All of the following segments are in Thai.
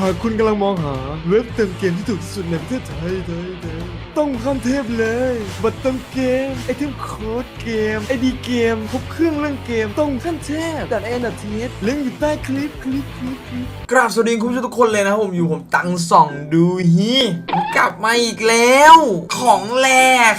หากคุณกำลังมองหาเว็บเติมเกมที่ถูกสุดในประเทศไทยไทยไทยต้องขั้นเทพเลย บัตรเติมเกม ไอเทมโค้ดเกม ไอดีเกม ครบเครื่องเรื่องเกม ต้องขั้นเทพดัดเอ็นดัดเทสลิงก์อยู่ใต้คลิปคลิปคลิปคลิปกราบสวัสดีคุณผู้ชมทุกคนเลยนะครับผมอยู่ผมตังส่องดูฮีกลับมาอีกแล้ว ของแร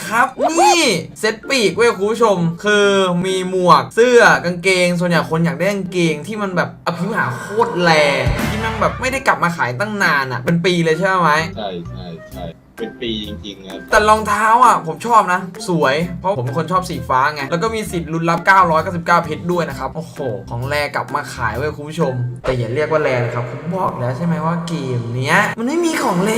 ครับ นี่เซตปีกเว้ยคุณผู้ชม คือมีหมวกเสื้อกางเกง ส่วนใหญ่คนอยากได้กางเกงที่มันแบบอภิมหาโคตรแรง มันแบบไม่ได้กลับมาขายตั้งนานอะ เป็นปีเลยใช่ไหม ใช่ใช่ใช่เป็นปีจริงๆนะแต่รองเท้าอะผมชอบนะ สวย เพราะผมเป็นคนชอบสีฟ้าไง แล้วก็มีสิทธิ์ลุ้นรับ 999 เพชรด้วยนะครับ โอ้โห ของแรกลับมาขายไว้ยคุณผู้ชม แต่อย่าเรียกว่าแรนะครับผมบอกแล้วใช่ไหมว่าเกมเนี้ยมันไม่มีของแร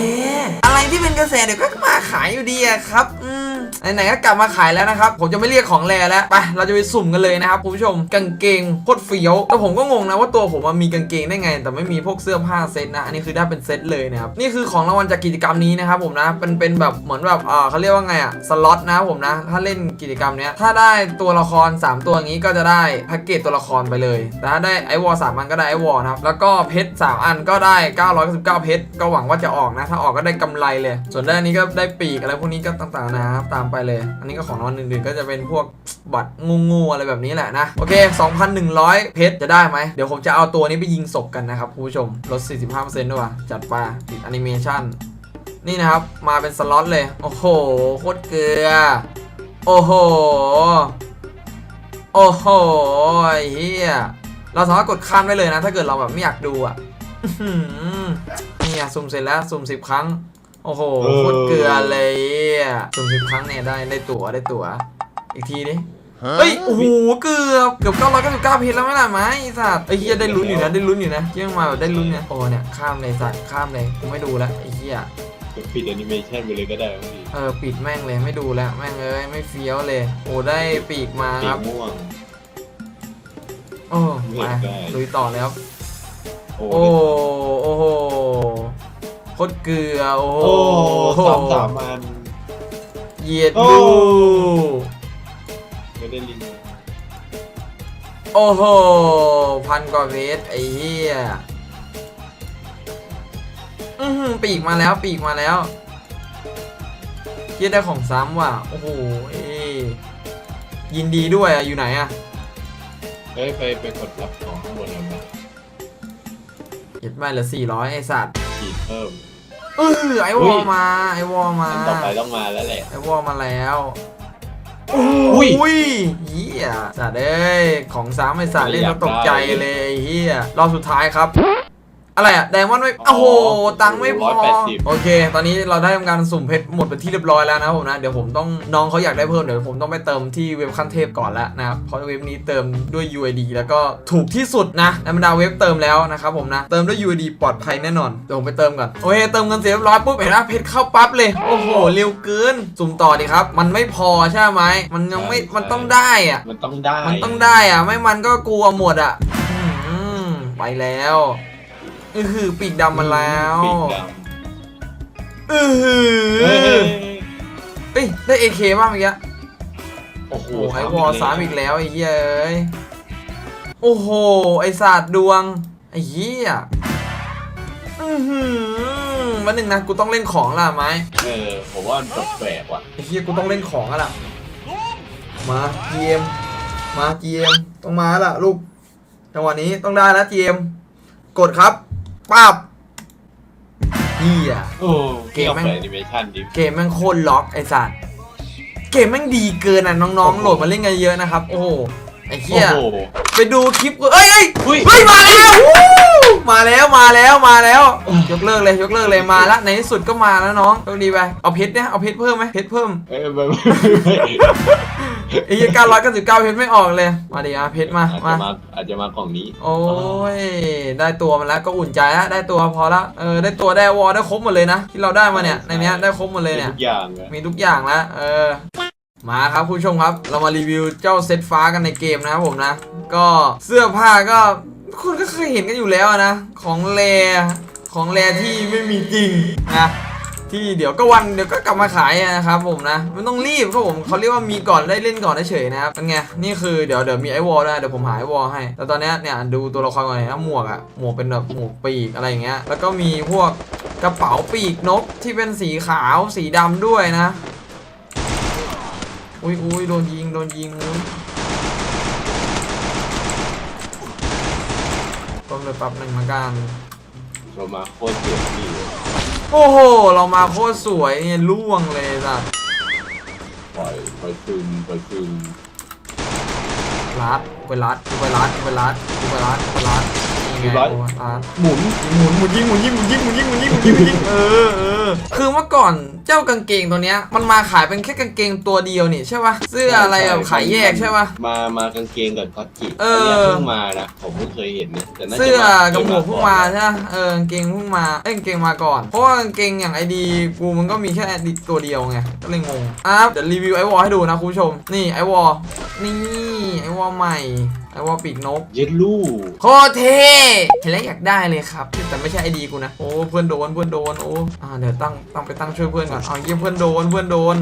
อะไร ที่เป็นกระแสเดี๋ยวก็มาขายอยู่ดีอะครับ อืมไหนๆก็กลับมาขายแล้วนะครับ ผมจะไม่เรียกของแรแล้วไปเราจะไปสุ่มกันเลยนะครับคุณผู้ชมกางเกงโคตรเฟี้ยวแต่ผมก็งงนะว่าตัวผมมันมีกางเกงได้ไง แต่ไม่มีพวกเสื้อผ้าเซ็ตนะอันนี้คือได้เป็นเซ็ตเลยนะครับนี่คือของรางวัลจากกิจกรรมนี้นะครับผมนะเป็นเป็นแบบเหมือนแบบอ่าเขาเรียกว่าไงอะสล็อตนะผมนะ ถ้าเล่นกิจกรรมเนี้ยถ้าได้ตัวละคร 3 ตัวอย่างนี้ก็จะได้แพ็กเกจตัวละครไปเลยแต่ถ้าได้ไอวอลสามอันก็ได้ไอวอลนะครับแล้วก็เพชรสามอันก็ได้ 999 เพชรก็หวังว่าจะออกนะถ้าออกก็ได้กำไรเลย ส่วนด้านนี้ก็ได้ปีกอะไรพวกนี้ก็ต่างๆนะครับตามไปเลย อันนี้ก็ของรางวัลอื่นๆก็จะเป็นพวกบัตรงูๆอะไรแบบนี้แหละนะ โอเค 2,100 เพชรจะได้ไหม เดี๋ยวผมจะเอาตัวนี้ไปยิงศพกันนะครับคุณผู้ชม ลด 45%ด้วยว่ะจัดไปติดแอนิเมชันนี่นะครับ มาเป็นสล็อตเลย โอ้โห โคตรเกลือ โอ้โห โอ้โหไอ้เฮียเราสามารถกดข้ามได้เลยนะ ถ้าเกิดเราแบบไม่อยากดูอะอื้อหือนี่ไงสุ่มเสร็จแล้ว สุ่มสิบครั้ง อ้โหโคตรเกลือเลยอะสุ่มสิบครั้งเนี่ยได้ได้ตั๋วได้ตั๋ว อีกทีดิเฮ้ยโอ้โหเกือบเกือบ999เพชรแล้วไม่ล่ะไหมไอ้สัตว์ไอ้เฮียได้ลุ้นอยู่นะได้ลุ้นอยู่นะเที่ยงมาแบบได้ลุ้นเนี่ยโอ้เนี่ยข้ามเลยสัตว์ข้ามเลยกูไม่ดูแล้วไอ้เฮียจะปิดแอนิเมชันไปเลยก็ได้บางทีเออปิดแม่งเลยไม่ดูแล้วแม่งเอ้ยไม่เฟี้ยวเลยโอ้ได้ปีกมาปีคกรับม่วง โอ้เลืมาอกได้ลุยต่อเลยครับโอ้โอ้โอ้โหโคตรเกลือ โอ้โหโอ้สามสามอัน เหยียดโอ้ ดูไม่ได้ลิงก์โอ้โห พันกว่าเมตรไอ้เหี้ยอือหือปีกมาแล้วปีกมาแล้วเหี้ยได้ของซ้ำว่ะ โอ้โหเอ้ยยินดีด้วยอะอยู่ไหนอะ เฮ้ยไปไปกดรับของข้างบนกันนะ เหยียดมาเหลือ400ไอ้สัตว์ขีดเพิ่ม เออไอวอลมาไอวอลมาอันต่อไปต้องมาแล้วแหละ ไอวอลมาแล้วอุ้ยอุ้ยเฮียสัตว์เอ้ยของซ้ำไอสัตว์เล่นแล้วตกใจเลยเฮียรอบสุดท้ายครับ อะไรอะแดงวันไม่โอ้โหตังค์ไม่พอ180 โอเค ตอนนี้เราได้ทำการสุ่มเพชรหมดเป็นที่เรียบร้อยแล้วนะครับผมนะเดี๋ยวผมต้องน้องเขาอยากได้เพิ่มเดี๋ยวผมต้องไปเติมที่เว็บขั้นเทพก่อนแล้วนะครับเพราะเว็บนี้เติมด้วย UID แล้วก็ถูกที่สุดนะในบรรดาเว็บเติมแล้วนะครับผมนะเติมด้วย UID ปลอดภัยแน่นอนเดี๋ยวผมไปเติมก่อนโอเคเติมเงินเสร็จเรียบร้อยปุ๊บเห็นไหมเพชรเข้าปั๊บเลยโอ้โหเร็วเกินสุ่มต่อดีครับ มันไม่พอใช่ไหมมันยังไม่มันต้องได้อะ มันต้องได้ มันต้องได้อะไม่มันก็กลัวหมดอะอืมไปแล้ว อือหือปีกดำมาแล้วปีกดอือหืำเฮ้ยอเอ้ยได้เอเคบ้างเมื่อกี้โอ้โหโอ้ไอวอลสามอีกแล้วไอ้เหี้ยเอ้ยโอ้โหไอศาสตร์ดวงไอ้เหี้ยอือหือวันหนึ่งนะกูต้องเล่นของละไหมเออผมว่ามันแปลกๆว่ะไอ้เหี้ยกูต้องเล่นของอะล่ะมา GM มา GM ต้องมาละลูกจังหวะนี้ต้องได้แล้ว GM กดครับ ปั๊บเหี้ยโอ้เกมแม่งเปิดแอนิเมชันดิเกมแม่งโคตรล็อกไอ้สัตว์เกมแม่งดีเกินอะน้องๆโหลดมาเล่นกันเยอะนะครับ โอ้โหไอ้เหี้ยโอ้โหไปดูคลิปกูเอ้ยเอ้ยอุ้ยเฮ้ยมาแล้ววู้มาแล้วมาแล้วมาแล้วยกเลิกเลยยกเลิกเลยมาละในที่สุดก็มาแล้วน้องโชคดีไปเอาเพชรเนี่ยเอาเพชรเพิ่มไหมเพชรเพิ่มเอ้ย ไม่ไม่ไม่ไอ้เหี้ยเก้าร้อยเก้าสิบเก้าเพชรไม่ออกเลย มาดิอะเพชรมา อาจมา จะมาอาจจะมากล่องนี้โอ้ย ได้ตัวมาแล้วก็อุ่นใจแล้วได้ตัวพอละเออได้ตัวได้วอลได้ครบหมดเลยนะ ที่เราได้มาเนี่ยในเนี้ยได้ครบหมดเลยเนี่ย ทุกอย่างอะมีทุกอย่างแล้วเออ มาครับผู้ชมครับ เรามารีวิวเจ้าเซตฟ้ากันในเกมนะครับผมนะ ก็เสื้อผ้าก็คุณก็เคยเห็นกันอยู่แล้วนะ ของแรของแรที่ไม่มีจริงนะ ที่เดี๋ยวก็วันเดี๋ยวก็กลับมาขายนะครับผมนะไม่ต้องรีบครับผมเขาเรียกว่ามีก่อนได้เล่นก่อนได้เฉยนะครับเป็นไงนี่คือเดี๋ยวเดี๋ยวมีไอวอลนะเดี๋ยวผมหาไอวอลให้แต่ตอนนี้เนี่ยดูตัวละครก่อนนะหมวกอะหมวกเป็นแบบหมวกปีกอะไรอย่างเงี้ยแล้วก็มีพวกกระเป๋าปีกนกที่เป็นสีขาวสีดำด้วยนะอุ้ยอุ้ยโดนยิงโดนยิงอุ้ยต้มเลยแป๊บหนึ่งละกันเรามาโคตรเจ็บพี่ โอ้โห เรามาโคตรสวยเนี่ยล่วงเลยสัตว์ปล่อยปล่อยซึมปล่อยซึมรัดไปรัดไปรัดไปรัดไปรัดไปรัด นี่ไงร้อยโอ้รัดหมุนหมุนหมุนยิงหมุนยิงหมุนยิงหมุนยิงหมุนยิงหมุนยิงหมุนยิงเออเออคือเมื่อก่อนเจ้ากางเกงตัวเนี้ยมันมาขายเป็นแค่กางเกงตัวเดียวนี่ใช่ป่ะเสื้ออะไรแบบขายแยกใช่ป่ะ มามากางเกงกับก๊อตจิเออ นนี้ยเพิ่งมานะผมเพิ่งเคยเห็นนะแต่น่าจะเสื้อกับหมวกก่เพิ่งอนมาใช่ปะเออกางเกงเพิ่งมาเอ้ยกางเกงมาก่อน เพราะว่ากางเกงอย่างไอดีกูมันก็มีแค่ไอดีตัวเดียวไงก็เลยงงอะเดี๋ยวรีวิวไอวอลให้ดูนะคุณผู้ชมนี่ไอวอล นี่ ไอวอลใหม่ ไอวอลปีกนก เย็ดลู่โคตรเท่เห็นแล้วอยากได้เลยครับ แต่ไม่ใช่ไอดีกูนะ โอ้ เพื่อนโดน เพื่อนโดน โอ้อ่าเดี๋ยวตั้ง ตั้งไปตั้งช่วยเพื่อนก่อนเอาเยี่ยมเพื่อนโดน เพื่อนโดน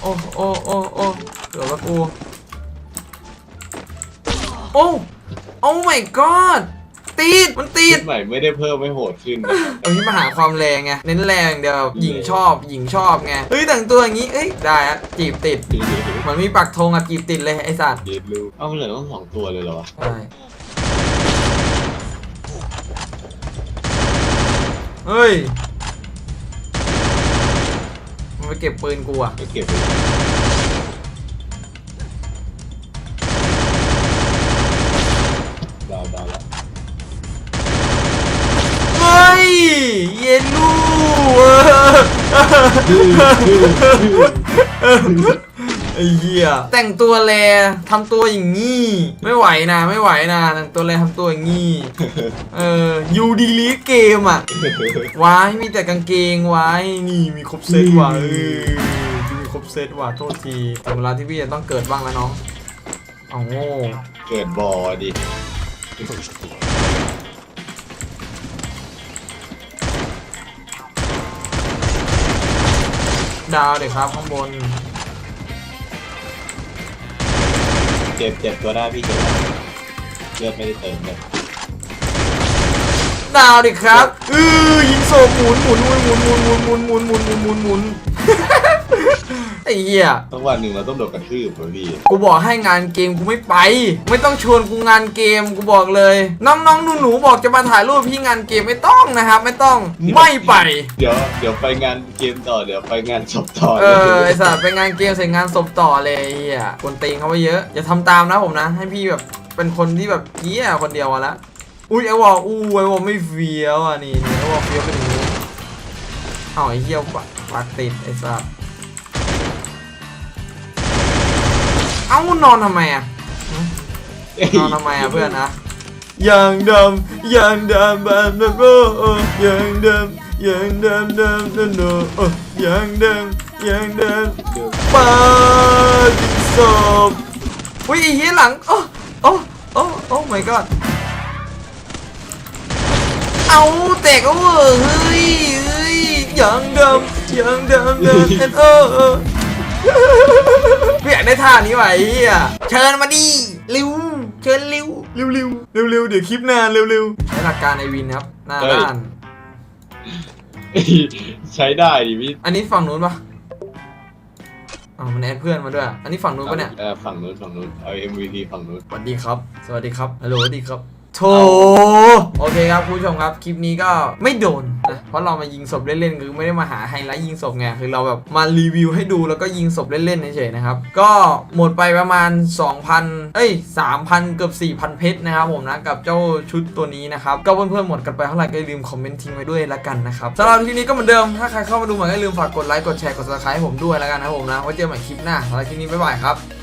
โอ้ โอ้ โอ้โอ้เกือบแล้วกู โอ้ โอ้ my god ติด มันติดชุดใหม่ไม่ได้เพิ่มไม่โหดขึ้นนะเอ้ยมาหาความแรงไง เน้นแรงเดียวแบบหญิงชอบหญิงชอบไง เฮ้ยแต่งตัวอย่างนี้ เอ้ยได้อะจีบติดเหมือนมีปักธงอะจีบติดเลยไอสัตว์เย็ดลู่เอ้าเหลือต้องสองตัวเลยเหรอวะใช่เฮ้ย มันไปเก็บปืนกูอะ ก็เก็บไป เฮ้ยเย็นลูไอ้เหี้ยแต่งตัวแลทำตัวอย่างงี้ไม่ไหวนะไม่ไหวนะแต่งตัวแลทำตัวอย่างงี้เออยูดีลีเกมอะว้ายมีแต่กางเกงว้นี่มีครบเซตว่ะเออมีครบเซตว่ะโทษทีถึงเวลาที่พี่จะต้องเกิดบ้างแล้วน้องเอาโง่เกิดบอดิ ดาวเด็กครับข้างบน เจ็บเจ็บตัวได้พี่เจ็บเลือดไม่ได้เติมเลยดาวเด็กครับเออยิงโซหมุนหมุนหมุนหมุนหมุนหมุนหมุนหมุนหมุนหมุนหมุนหมุนไอ้ เหี้ยต้องวันหนึ่งเราต้องโดดกระทืบเหรอพี่กูบอกให้งานเกมกูไม่ไป ไม่ต้องชวนกูงานเกมกูบอกเลย น้องๆหนูๆบอกจะมาถ่ายรูปพี่งานเกมไม่ต้องนะครับ ไม่ต้องไม่ไป เดี๋ยวเดี๋ยวไปงานเกมต่อเดี๋ยวไปงานศพต่อเออไอสัตว์ไปงานเกมเสร็จงานศพต่อเลยไอ้เฮียคนตีงเขาไปเยอะอย่าทำตามนะผมนะ ให้พี่แบบเป็นคนที่แบบเกี้ยคนเดียวอะละอุ้ยไอวอลอู้ไอวอลไม่เฟี้ยวอะนี่นี่ไอวอลเฟี้ยวเป็นอย่างนี้เอาไอเฮียปากปากติดไอสัตว์ เอ้านอนทำไมอะนอนทำไมอะเพื่อนนะอย่างดำอย่างดำแบบแบบโอ้โอ้อย่างดำอย่างดำดำดำโอ้โอ้อย่างดำอย่างดำปาดิศพอุ้ยไอ้เหี้ยหลังโอ้โอ้โอ้โอ้ my god เอาแตกเอาเวอร์เฮ้ยเฮ้ยอย่างดำอย่างดำดำเอ็น เออเออกูอยากได้ท่านี้ว่ะไอ้เหี้ยเชิญมาดิเร็วเชิญเร็วเร็วเร็วเร็วเร็วเดี๋ยวคลิปนานเร็วเร็วใช้หลักการไอวินครับหน้าด้าน ใช้ได้ดิพี่อันนี้ฝั่งนู้นปะอ๋อมันแอดเพื่อนมาด้วย อันนี้ฝั่งนู้นปะเนี่ย เออฝั่งนู้นฝั่งนู้นเอา MVP ฝั่งนู้นสวัสดีครับ สวัสดีครับฮัลโหลสวัสดีครับ โถโอเคครับคุณผู้ชมครับคลิปนี้ก็ไม่โดนนะเพราะเรามายิงศพเล่นๆคือไม่ได้มาหาไฮไลท์ยิงศพไงคือเราแบบมารีวิวให้ดูแล้วก็ยิงศพเล่นๆเฉยๆนะครับก็หมดไปประมาณ 2,000 เอ้ย 3,000 เกือบ 4,000 เพชรนะครับผมนะกับเจ้าชุดตัวนี้นะครับ ก็เพื่อนๆหมดกันไปเท่าไหร่ก็อย่าลืมคอมเมนต์ทิ้งไว้ด้วยละกันนะครับสำหรับคลิปนี้ก็เหมือนเดิมถ้าใครเข้ามาดูใหม่ก็อย่าลืมฝากกดไลค์กดแชร์กด subscribe ให้ผมด้วยละกันนะผมนะไว้เจอกันใหม่คลิปหน้าสำหรับคลิปนี้บ๊ายบายครับ